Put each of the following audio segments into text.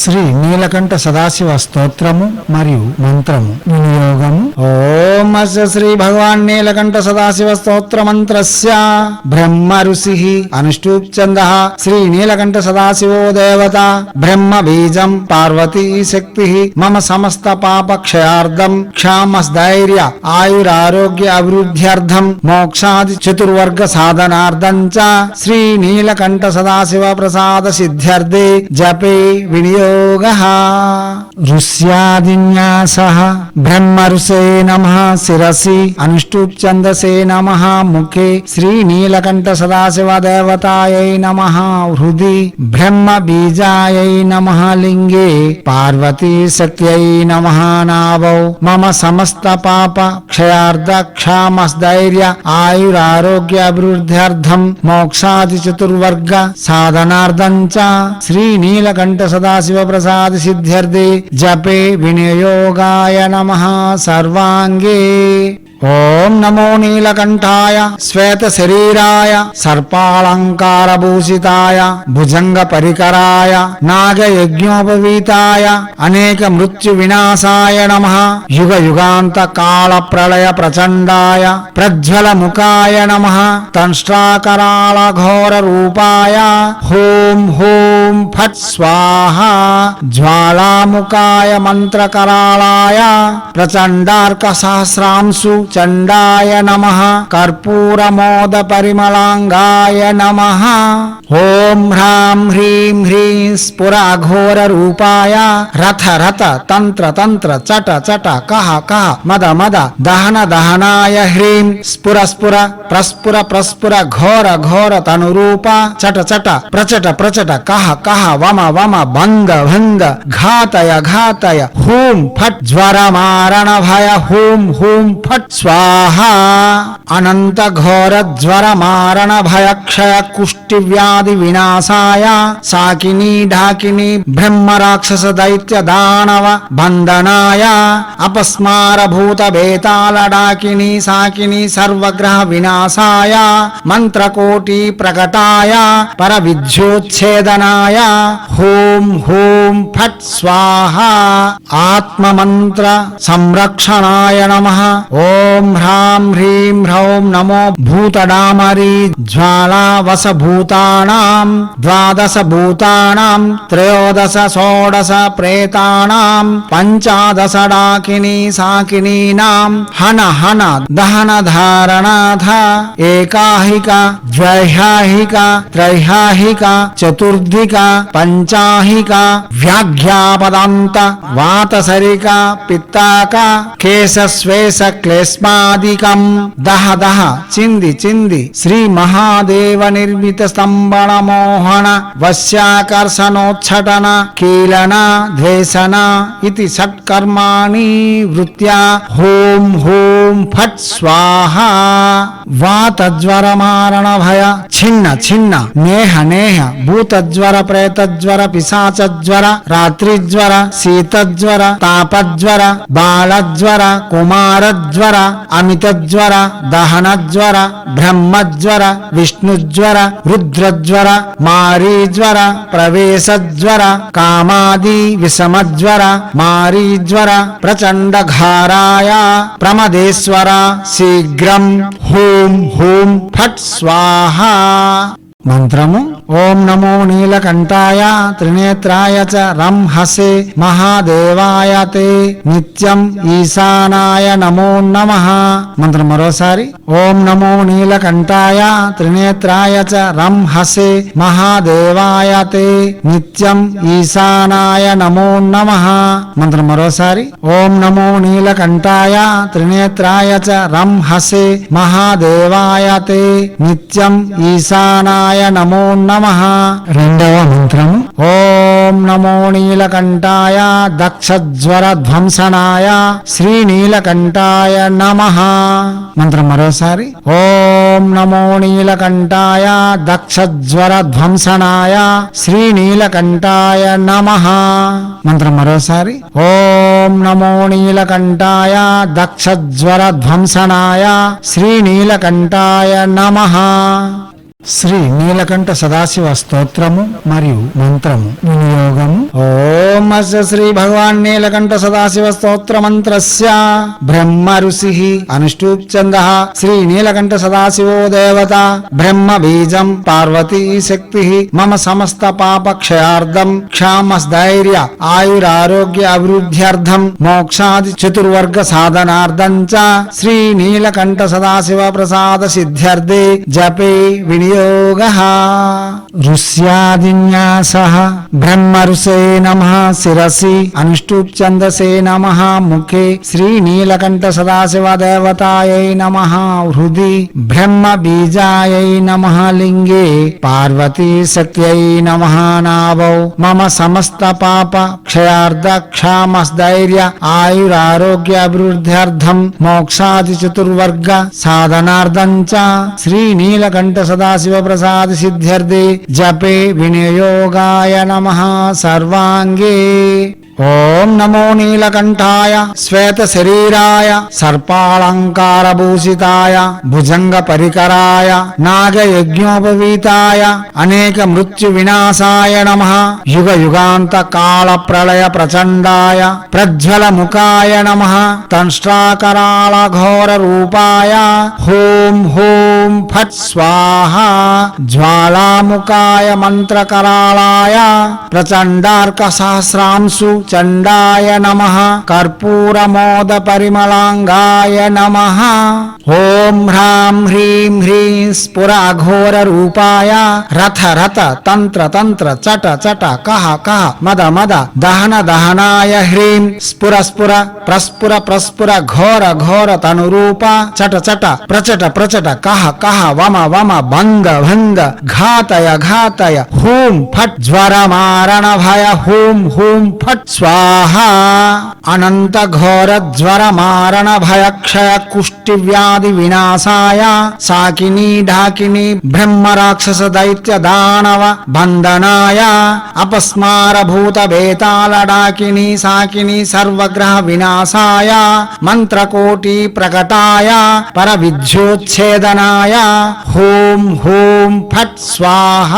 శ్రీ నీలకంఠ సదాశివ స్తోత్రము మరియు మంత్రము. వినియోగము. ఓం అస్య శ్రీ భగవాన్ నీలకంఠ సదాశివ స్తోత్ర మంత్రస్య బ్రహ్మ ఋషి అనుష్ఠూప్చంద శ్రీ నీలకంఠ సదాశివో దేవత. బ్రహ్మ బీజం పార్వతీ శక్తి మమ సమస్త పాప క్షయార్థం క్షామస్థైర్య ఆయురారోగ్య అభివృద్ధ్యర్థం మోక్షాది చతుర్వర్గ సాధనార్థం చ. శ్రీ నీలకంఠ సదాశివ ప్రసాద సిద్ధ్యర్థే జపే వినియోగ యోగ ఋష్యాదిన్యాస బ్రహ్మ ఋషే నమ శిరసి అనుష్ఠుప్ ఛందసే నమ ముఖే శ్రీ నీలకంఠ సదాశివ దేవతాయై నమ హృది బ్రహ్మ బీజాయై నమ లింగే పార్వతీ సత్యై నమ నాభౌ మమ సమస్త పాప క్షయార్థ క్షామస్థైర్య ఆయురారోగ్య అభివృద్ధ్యర్థం మోక్షాది చతుర్వర్గ సాధనార్థం చ శ్రీ నీలకంఠ సదాశివ ప్రసాద సిద్ధ్యర్థి జపే వినియోగాయ నమ సర్వాంగే ఓం నమో నీలకంఠాయ శ్వేత శరీరాయ సర్పాలంకారభూషితాయ భుజంగ పరికరాయ నాగయజ్ఞోపవీతాయ అనేక మృత్యు వినాశాయ నమ. యుగ యుగాంత కాళ ప్రళయ ప్రచండాయ ప్రజ్వల ముఖాయ నమ. తంష్ట్రాకరాళ ఘోర రూపాయ హోం హోం ఫట్ స్వాహ. జ్వాలాముఖాయ మంత్రకరాళాయ ప్రచండార్క సహస్రాంశు చండాయ నమ కర్పూరమోద పరిమళాంగాయ నమ ఓం హ్రాం హ్రీం హ్రీం స్ఫుర అఘోర రూపాయ రథ రథ తంత్ర తంత్ర చట చట కహ కహ మద మద దహన దహనాయ హ్రీం స్ఫుర స్ఫుర ప్రస్ఫుర ప్రస్ఫుర ఘోర ఘోర తనురూప చట చట ప్రచట ప్రచట కహ కహ వమ వమ భంగ భంగ ఘాతయ ఘాతయ హూం ఫట్ జ్వర మారణ భయ హూం హూం ఫట్ స్వాహ అనంత ఘోర జ్వర మారణ భయ క్షయ కుష్టి వ్యాధి వినాశాయ సాకిని ఢాకిని బ్రహ్మ రాక్షస దైత్య దానవ బంధనాయ అపస్మార భూత బేతాళ డాకిని సాకిని సర్వగ్రహ వినాశాయ మంత్రకోటి ప్రకటాయ పర విద్యోచ్ఛేదనాయ హోం హోం ఫట్ స్వాహ ఆత్మమంత్ర సంరక్షణాయ నమ ఓం ॐ ह्रां ह्रीं ह्रौं नमो भूतडामरी ज्वालावसभूतानां, द्वादशभूतानां त्रयोदश षोडश प्रेतानां पञ्चादश डाकिनी साकिनी नाम हन हन दहन धारणाथ एकाहिका, द्वैहाहिका, त्रैहाहिका चतुर्धिका पञ्चाहिका, व्याघ्यापदान्त, वातसरिका, पित्ताका, केशस्वेश, क्लेश पुष्पादिकम् दह दह चिंदि चिंदि श्री महादेव निर्मित स्तंभन मोहन वश्याकर्षणोच्छटन कीलन द्वेषण इति षट्कर्माणि वृत्या होम होम फट स्वाहा। वात ज्वर मारण भय छिन्न छिन्न नेह नेह भूत ज्वर प्रेत ज्वर पिशाच ज्वर रात्रि ज्वर शीत ज्वर ताप ज्वर बाल ज्वर कुमार ज्वर అమితజ్వర దహనజ్వర బ్రహ్మజ్వర విష్ణుజ్వర రుద్రజ్వర మారీజ్వర ప్రవేశజ్వర కామాది విషమజ్వర మారీజ్వర ప్రచండఘారాయ ప్రమదేశ్వర శీఘ్రం హూం హూం ఫట్ స్వాహ. మంత్రము. ఓం నమో నీలకంఠాయ త్రినేత్రాయ చ రం హసే మహాదేవాయ తే. నిత్యం ఈశానాయ నమో నమ. మంత్రం మరోసారి. ఓం నమో నీలకంఠాయ త్రినేత్రాయ చ రం హసే మహాదేవాయ తే. నిత్యం ఈశానాయ నమో నమ. మంత్రం మరోసారి. ఓం నమో నీలకంఠాయ త్రినేత్రాయ చ రం హసే మహాదేవాయ తే. నిత్యం ఈశానాయ నమో నమ. రెండవ మంత్రము. ఓం నమో నీలకంఠాయ దక్షజ్వర ధ్వంసనాయ శ్రీ నీలకంఠాయ నమ. మంత్రం మరోసారి. ఓం నమో నీలకంఠాయ దక్షజ్వర ధ్వంసనాయ శ్రీ నీలకంఠాయ నమ. మంత్రం మరోసారి. ఓం నమో నీలకంఠాయ దక్షజ్వర ధ్వంసనాయ శ్రీ నీలకంఠాయ నమ. శ్రీ నీలకంఠ సదాశివ స్తోత్రము మరియు మంత్రము వినియోగము. ఓం అస్య శ్రీ భగవాన్ నీలకంఠ సదాశివ స్తోత్ర మంత్రస్య. బ్రహ్మ ఋషి అనుష్ఠూప్చంద శ్రీ నీలకంఠ సదాశివో దేవత. బ్రహ్మ బీజం పార్వతీ శక్తి మమ సమస్త పాప క్షయార్థం క్షామస్థైర్య ఆయురారోగ్య అభివృద్ధ్యర్థం మోక్షాది చతుర్వర్గ సాధనార్థం చ. శ్రీ నీలకంఠ సదాశివ ప్రసాద సిద్ధ్యర్థే జపే వినియోగ యోగ ఋష్యాదిన్యాస బ్రహ్మ ఋషే నమ శిరసి అనుష్ఠుప్ ఛందసే నమ ముఖే శ్రీ నీలకంఠ సదాశివ దేవతాయై నమ హృది బ్రహ్మ బీజాయై నమ లింగే పార్వతీ సత్యై నమ నాభౌ మమ సమస్త పాప క్షయార్థ క్షామస్థైర్య ఆయురారోగ్య అభివృద్ధ్యర్థం మోక్షాది చతుర్వర్గ సాధనార్థం చ శ్రీ నీలకంఠ సదాశివ ప్రసాద సిద్ధ్యర్థి జపే వినియోగాయ నమ సర్వాంగే ఓం నమో నీలకంఠాయ శ్వేత శరీరాయ సర్పాలంకారభూషితాయ భుజంగ పరికరాయ నాగ యజ్ఞోపవీతాయ అనేక మృత్యు వినాశాయ నమ. యుగ యుగాంత కాళ ప్రళయ ప్రచండాయ ప్రజ్వల ముఖాయ నమ. తంష్ట్రాకరాళ ఘోర రూపాయ హోం హోం ఫట్ స్వాహ. జ్వాలాముఖాయ మంత్రకరాళాయ ప్రచండార్క సహస్రాంశు. చండాయ నమ. కర్పూరమోద పరిమళాంగాయ నమ. ఓం హ్రాం హ్రీం హ్రీం స్ఫురాఘోర రూపాయ రథ రథ తంత్ర తంత్ర చట చట కహ కహ మద మద దహన దహనాయ హ్రీం స్ఫుర స్ఫుర ప్రస్ఫుర ప్రస్ఫుర ఘోర ఘోర తనురూప. చట చట ప్రచట ప్రచట కహ కహ వమ వమ భంగ భంగ ఘాతయ ఘాతయ. హూం ఫట్ జ్వర మారణ భయ హూం హూం ఫట్ స్వాహ అనంత ఘోర జ్వర మారణ భయ క్షయ కుష్టి వ్యాధి వినాశాయ సాకిని ఢాకిని బ్రహ్మ రాక్షస దైత్య దానవ బంధనాయ అపస్మార భూత బేతాళ డాకిని సాకిని సర్వగ్రహ వినాశాయ మంత్రకోటి ప్రకటాయ పర విద్యోచ్ఛేదనాయ హోం హోం ఫట్ స్వాహ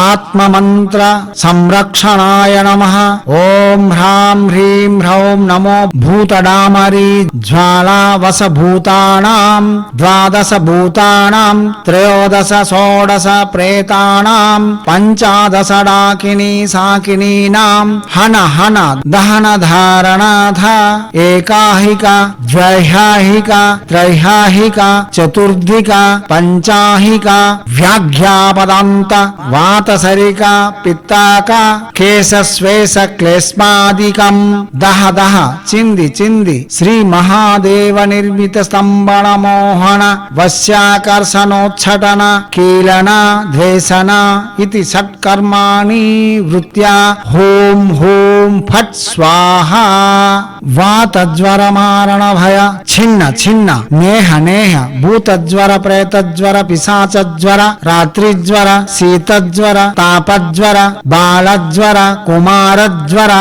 ఆత్మమంత్ర సంరక్షణాయ నమ ఓం ओम ह्रां ह्रीं ह्रौं नमो भूतडामरी ज्वालावसभूतानां, द्वादशभूतानां त्रयोदश षोडश प्रेतानां पंचादश डाकिनी साकिनी नाम हन हन दहन धारणाथ एकाहिका, द्वैहाहिका, त्रैहाहिका चतुर्द्विका पञ्चाहिका, व्याघ्यापदान्त, वातसरिका, पित्ताका, केशस्वेश, क्लेश यस्मादिकं दह दह। चिन्ति चिन्ति। श्री महादेव निर्मित स्तंभन मोहन वश्याकर्षणोच्छटन कीलन। द्वेषण इति षट्कर्माणि वृत्या। होम होम फट स्वाहा। वात ज्वर मारण भय छिन्न छिन्न। नेह नेह। भूत ज्वर प्रेत ज्वर पिशाच ज्वर रात्रि ज्वर शीत ज्वर ताप ज्वर बाल ज्वर कुमार ज्वर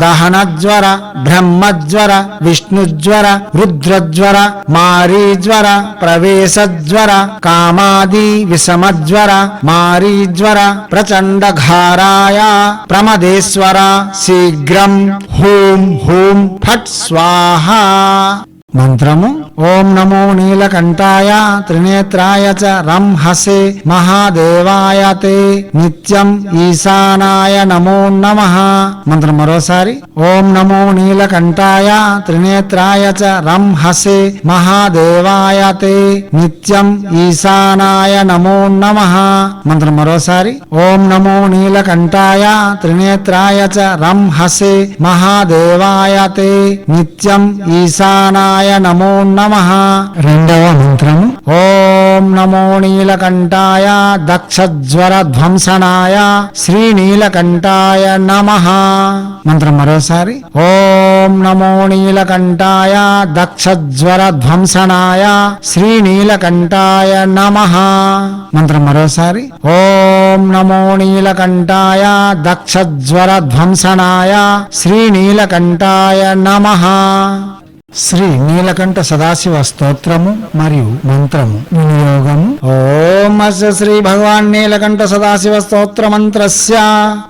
దహనజ్వర బ్రహ్మజ్వర విష్ణుజ్వర రుద్రజ్వర మారీజ్వర ప్రవేశజ్వర కామాది విషమజ్వర మారీజ్వర ప్రచండ ఘారాయ ప్రమదేశ్వర శీఘ్రం హూం హూం ఫట్ స్వాహ. మంత్రము. ఓం నమో నీలకంఠాయ త్రినేత్రాయ చ రంహసే మహాదేవాయ తే. నిత్యం ఈశానాయ నమో నమ. మంత్రం మరోసారి. ఓం నమో నీలకంఠాయ త్రినేత్రాయ చ రంహసే మహాదేవాయ తే. నిత్యం ఈశానాయ నమో నమ. మంత్రం మరోసారి. ఓం నమో నీలకంఠాయ త్రినేత్రాయ చ రంహసే మహాదేవాయ తే. నిత్యం ఈశానాయ నమో నమ. రెండవ మంత్రము. ఓం నమో నీలకంఠాయ దక్షజ్వర ధ్వంసనాయ శ్రీ నీలకంఠాయ నమ. మంత్రం మరోసారి. ఓం నమో నీలకంఠాయ దక్షజ్వర ధ్వంసనాయ శ్రీ నీలకంఠాయ నమ. మంత్రం మరోసారి. ఓం నమో నీలకంఠాయ దక్షజ్వర ధ్వంసనాయ శ్రీ నీలకంఠాయ నమ. శ్రీ నీలకంఠ సదాశివ స్తోత్రము మరియు మంత్రము వినియోగము. ఓం అస్య శ్రీ భగవాన్ నీలకంఠ సదాశివ స్తోత్ర మంత్రస్య.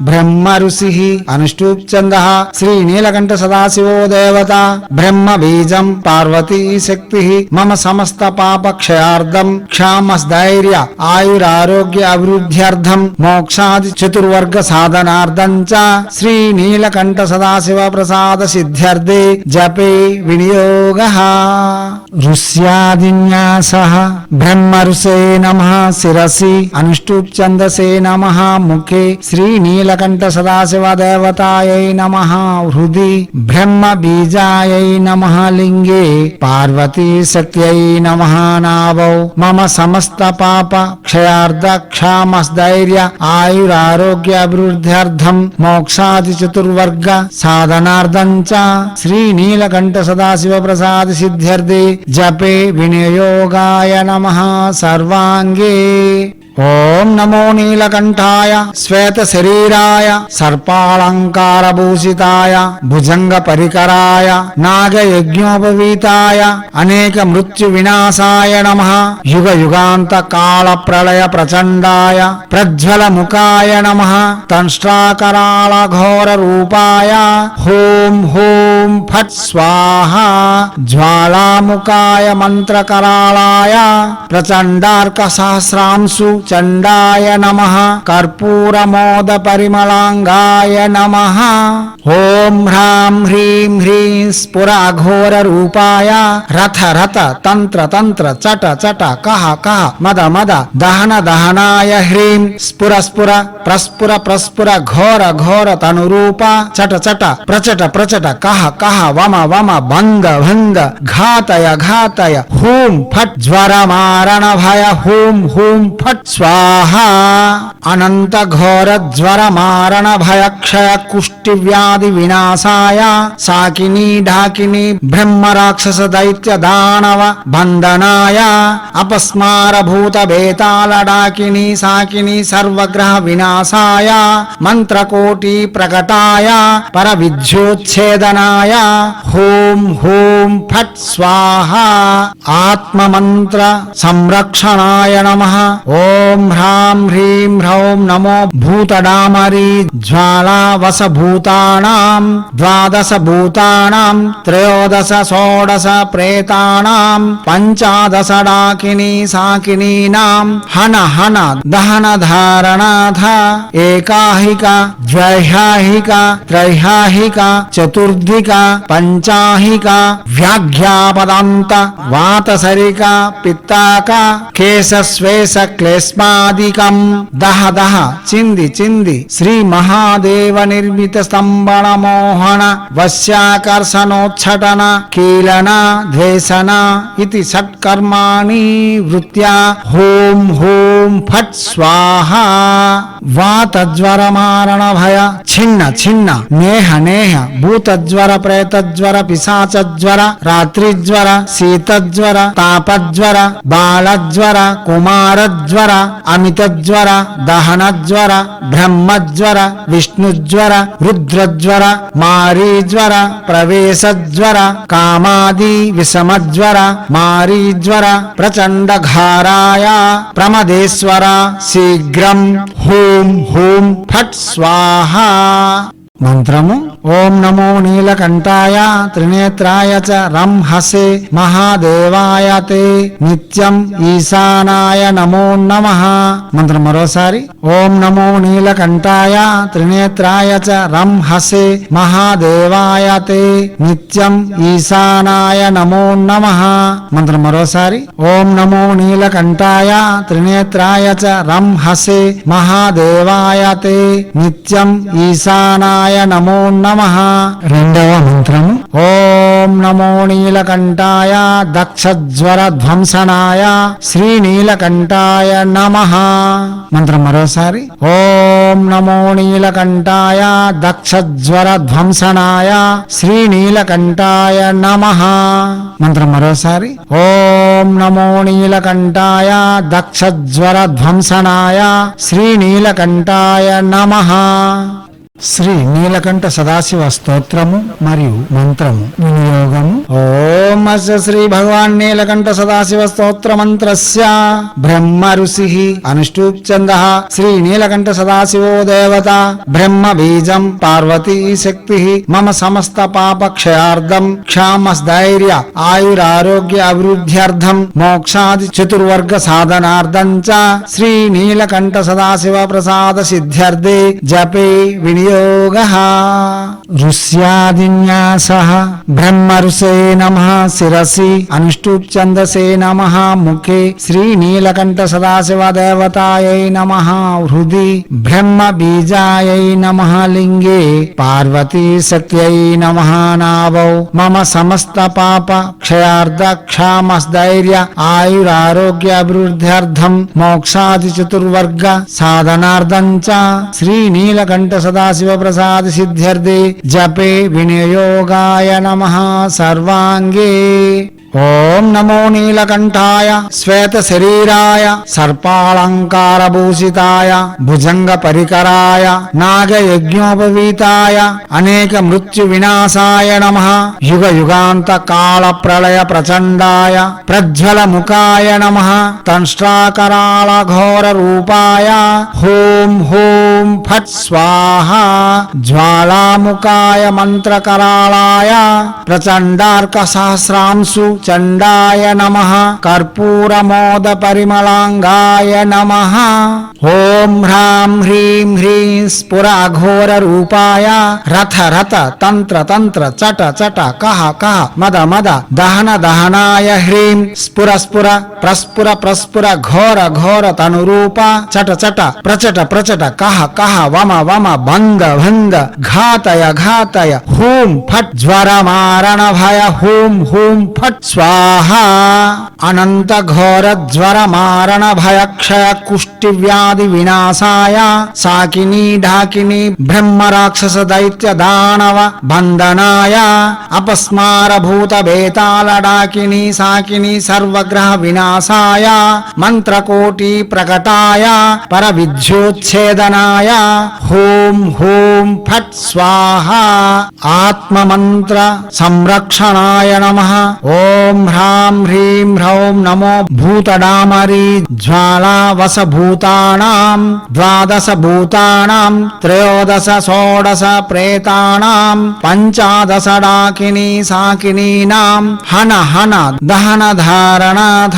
బ్రహ్మ ఋషి అనుష్ఠూప్ చంద శ్రీ నీలకంఠ సదాశివో దేవత. బ్రహ్మ బీజం పార్వతీ శక్తి. మమ సమస్త పాప క్షయార్థం క్షామస్థైర్య ఆయురారోగ్య అభివృద్ధ్యర్థం మోక్షాది చతుర్వర్గ సాధనార్థం చ. శ్రీ నీలకంఠ సదాశివ ప్రసాద సిద్ధ్యర్థే జపే వినియోగ ఋష్యాదిన్యాస బ్రహ్మ ఋషే నమ శిరసి అనుష్ఠూప్ ఛందసే నమ ముఖే శ్రీ నీలకంఠ సదాశివ దేవతాయై నమ హృది బ్రహ్మ బీజాయై నమ లింగే పార్వతీ సత్యై నమ నాభౌ మమ సమస్త పాప క్షయార్థ క్షామస్థైర్య ఆయురారోగ్య అభివృద్ధ్యర్థం మోక్షాది చతుర్వర్గ సాధనార్థం చ శ్రీ నీలకంఠ సదాశివ ప్రసాద సిద్ధ్యర్థి జపే వినియోగాయ నమ సర్వాంగే ఓం నమో నీలకంఠాయ శ్వేత శరీరాయ సర్పాలంకారభూషితాయ భుజంగ పరికరాయ నాగయజ్ఞోపవీతాయ అనేక మృత్యు వినాశాయ నమ. యుగ యుగాంత కాళ ప్రళయ ప్రచండాయ ప్రజ్వల ముఖాయ నమ. తంష్ట్రాకరాళ ఘోర రూపాయ. హోం హోం ఫట్ స్వాహ. జ్వాలాముఖాయ మంత్రకరాళాయ. ప్రచండార్క సహస్రాంశు. చండాయ నమ కర్పూరమోద పరిమళాంగాయ నమ ఓం హ్రాం హ్రీం హ్రీం స్ఫుర అఘోర రూపాయ రథ రథ తంత్ర తంత్ర చట చట కహ కహ మద మద దహన దహనాయ హ్రీం స్ఫుర స్ఫుర ప్రస్ఫుర ప్రస్ఫుర ఘోర ఘోర తనురూప చట చట ప్రచట ప్రచట కహ కహ వమ వమ భంగ భంగ ఘాతయ ఘాతయ హూం ఫట్ జ్వర మారణ భయ హూం హూం ఫట్ స్వాహ అనంత ఘోర జ్వర మారణ భయ క్షయ కుష్టి వ్యాధి వినాశాయ సాకిని ఢాకిని బ్రహ్మ రాక్షస దైత్య దానవ బంధనాయ అపస్మార భూత బేతాళ డాకిని సాకిని సర్వగ్రహ వినాశాయ మంత్రకోటి ప్రకటాయ పర విద్యోచ్ఛేదనాయ హోం హోం ఫట్ స్వాహ ఆత్మమంత్ర సంరక్షణాయ నమ ఓం ओम ह्रां ह्रीं ह्रौं नमो भूतडामरी ज्वालावस भूतानां द्वादश भूतानां त्रयोदश षोडश प्रेतानां पञ्चादश डाकिनी साकिनीनाम् हन हन दहन धारणाथ एकाहिका, द्वैहाहिका, त्रैहाहिका चतुर्धिका पञ्चाहिका, व्याघ्यापदान्त, वातसरिका, पित्ताका, केशस्वेश, क्लेश भस्मादिकम् दह दह। चिंदी चिंदी श्री महादेव निर्मित स्तंभन मोहन वश्याकर्षणोच्छटन कीलन। द्वेषण इति षट्कर्माणि वृत्त्या होम होम फट स्वाहा। वातज्वरमारण भय छिन्न छिन्न। नेह नेह। भूतज्वर ज्वर ताप रात्रिज्वर, शीतज्वर, तापज्वर कुमार ज्वर అమితజ్వర దహనజ్వర బ్రహ్మజ్వర విష్ణుజ్వర రుద్రజ్వర మారీజ్వర ప్రవేశజ్వర కామాది విషమజ్వర మారీజ్వర ప్రచండఘారాయ ప్రమదేశ్వర శీఘ్రం హూం హూం ఫట్ స్వాహ. మంత్రము. ఓం నమో నీలకంఠాయ త్రినేత్రాయ చ రంహసే మహాదేవాయ తే నిత్యం ఈశానాయ నమో నమ. మంత్రం మరోసారి. ఓం నమో నీలకంఠాయ త్రినేత్రాయ చ రంహసే మహాదేవాయ తే నిత్యం ఈశానాయ నమో నమ. మంత్రం మరోసారి. ఓం నమో నీలకంఠాయ త్రినేత్రాయ చ రంహసే మహాదేవాయ తే నిత్యం ఈశానాయ నమో నమ. రెండవ మంత్రము. ఓం నమో నీలకంఠాయ దక్షజ్వర ధ్వంసనాయ శ్రీ నీలకంఠాయ నమ. మంత్రం మరోసారి. ఓం నమో నీలకంఠాయ దక్షజ్వర ధ్వంసనాయ శ్రీ నీలకంఠాయ నమ. మంత్రం మరోసారి. ఓం నమో నీలకంఠాయ దక్షజ్వర ధ్వంసనాయ శ్రీ నీలకంఠాయ నమ. శ్రీ నీలకంఠ సదాశివ స్తోత్రము మరియు మంత్రము. వినియోగము. ఓం అస్య శ్రీ భగవాన్ నీలకంఠ సదాశివ స్తోత్ర మంత్రస్య బ్రహ్మ ఋషి అనుష్ఠూప్చంద శ్రీ నీలకంఠ సదాశివో దేవత. బ్రహ్మ బీజం పార్వతీ శక్తి మమ సమస్త పాప క్షయార్థం క్షామస్థైర్య ఆయురారోగ్య అభివృద్ధ్యర్థం మోక్షాది చతుర్వర్గ సాధనార్థం చ. శ్రీ నీలకంఠ సదాశివ ప్రసాద సిద్ధ్యర్థే జపే విని యోగ ఋష్యాదిన్యాస బ్రహ్మ ఋషే నమ శిరసి అనుష్ఠుప్ ఛందసే నమ ముఖే శ్రీ నీలకంఠ సదాశివ దేవతాయై నమ హృది బ్రహ్మ బీజాయై నమ లింగే పార్వతీ సత్యై నమ నావౌ మమ సమస్త పాప క్షయార్థ క్షామస్థైర్య ఆయురారోగ్య అభివృద్ధ్యర్థం మోక్షాది చతుర్వర్గ సాధనార్థం చ శ్రీ నీలకంఠ శివప్రసాద సిద్ధ్యర్థి జపే వినియోగాయ నమ సర్వాంగే ఓం నమో నీలకంఠాయ శ్వేత శరీరాయ సర్పాలంకారభూషితాయ భుజంగ పరికరాయ నాగయజ్ఞోపవీతాయ అనేక మృత్యు వినాశాయ నమ. యుగ యుగాంత కాళ ప్రళయ ప్రచండాయ ప్రజ్వల ముఖాయ నమ. తంష్ట్రాకరాళ ఘోర రూపాయ హోం హోం ఫట్ స్వాహ. జ్వాలాముఖాయ మంత్రకరాళాయ ప్రచండార్క సహస్రాంశు చండాయ నమ కర్పూరమోద పరిమళాంగాయ నమ ఓం హ్రాం హ్రీం హ్రీం స్ఫుర అఘోర రూపాయ రథ రథ తంత్ర తంత్ర చట చట కహ కహ మద మద దహన దహనాయ హ్రీం స్ఫుర స్ఫుర ప్రస్ఫుర ప్రస్ఫుర ఘోర ఘోర తనురూప చట చట ప్రచట ప్రచట కహ కహ వమ వమ భంగ భంగ ఘాతయ ఘాతయ హూం ఫట్ జ్వర మారణ భయ హూం హూం ఫట్ స్వాహ అనంత ఘోర జ్వర మారణ భయ క్షయ కుష్టి వ్యాధి వినాశాయ సాకిని ఢాకిని బ్రహ్మ రాక్షస దైత్య దానవ బంధనాయ అపస్మార భూత బేతాళ డాకిని సాకిని సర్వగ్రహ వినాశాయ మంత్రకోటి ప్రకటాయ పర విద్యోచ్ఛేదనాయ హోం హోం ఫట్ స్వాహ ఆత్మమంత్ర సంరక్షణాయ నమ ఓం ओम ह्रां ह्रीं ह्रौं नमो भूतडामरी ज्वालावसभूतानाम् द्वादशभूतानाम् त्रयोदश षोडश प्रेतानाम् पञ्चादश डाकिनी साकिनी नाम हन हन दहन धारणाथ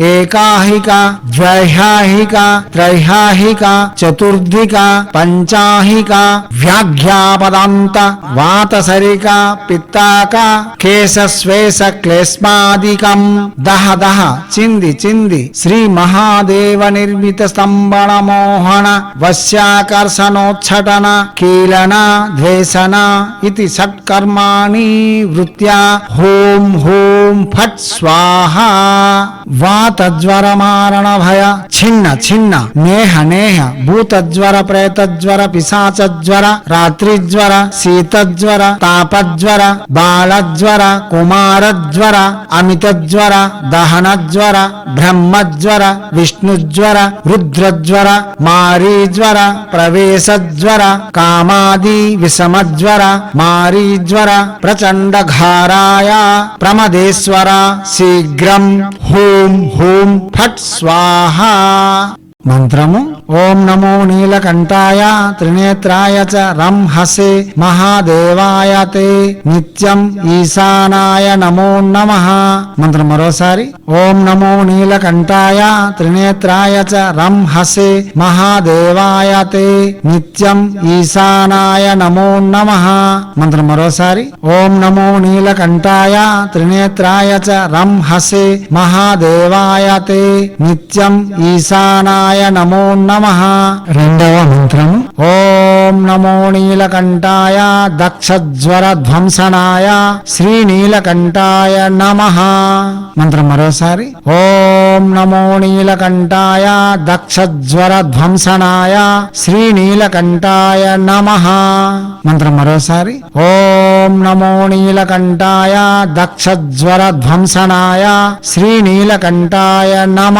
एकाहिका, द्वैहाहिका, त्रैहाहिका चतुर्धिका पञ्चाहिका, व्याघ्यापदान्त, वातसरिका, पित्ताका, केशस्वेश, क्लेश यस्मादिकम्। दह दह चिंदि चिंदि श्री महादेव निर्मित स्तंभण मोहन वश्याकर्षणोच्छटन, कीलन द्वेषण इति षट्कर्माणि वृत्या। होम होम, फट, स्वाहा। वात ज्वर मारण भय छिन्न छिन्न, नेह नेह भूत ज्वर प्रेत ज्वर पिशाच ज्वर रात्रि ज्वर शीत ज्वर ताप ज्वर बाल ज्वर कुमार ज्वर అమితజ్వర దహనజ్వర బ్రహ్మజ్వర విష్ణుజ్వర రుద్రజ్వర మారీజ్వర ప్రవేశజ్వర కామాది విషమజ్వర మారీజ్వర ప్రచండఘారాయ ప్రమదేశ్వర శీఘ్రం హూం హూం ఫట్ స్వాహ. మంత్రము. ఓం నమో నీలకంఠాయ త్రినేత్రాయ చ రం హసే మహాదేవాయ తే. నిత్యం ఈశానాయ నమో నమ. మంత్రం మరోసారి. ఓం నమో నీలకంఠాయ త్రినేత్రాయ చ రం హసే మహాదేవాయ తే. నిత్యం ఈశానాయ నమో నమ. మంత్రం మరోసారి. ఓం నమో నీలకంఠాయ త్రినేత్రాయ చ రం హసే మహాదేవాయ తే. నిత్యం ఈశానాయ నమో నమ. రెండవ మంత్రము. ఓం నమో నీలకంఠాయ దక్షజ్వర ధ్వంసనాయ శ్రీ నీలకంఠాయ నమ. మంత్రం మరోసారి. ఓం నమో నీలకంఠాయ దక్షజ్వర ధ్వంసనాయ శ్రీ నీలకంఠాయ నమ. మంత్రం మరోసారి. ఓం నమో నీలకంఠాయ దక్షజ్వర ధ్వంసనాయ శ్రీ నీలకంఠాయ నమ.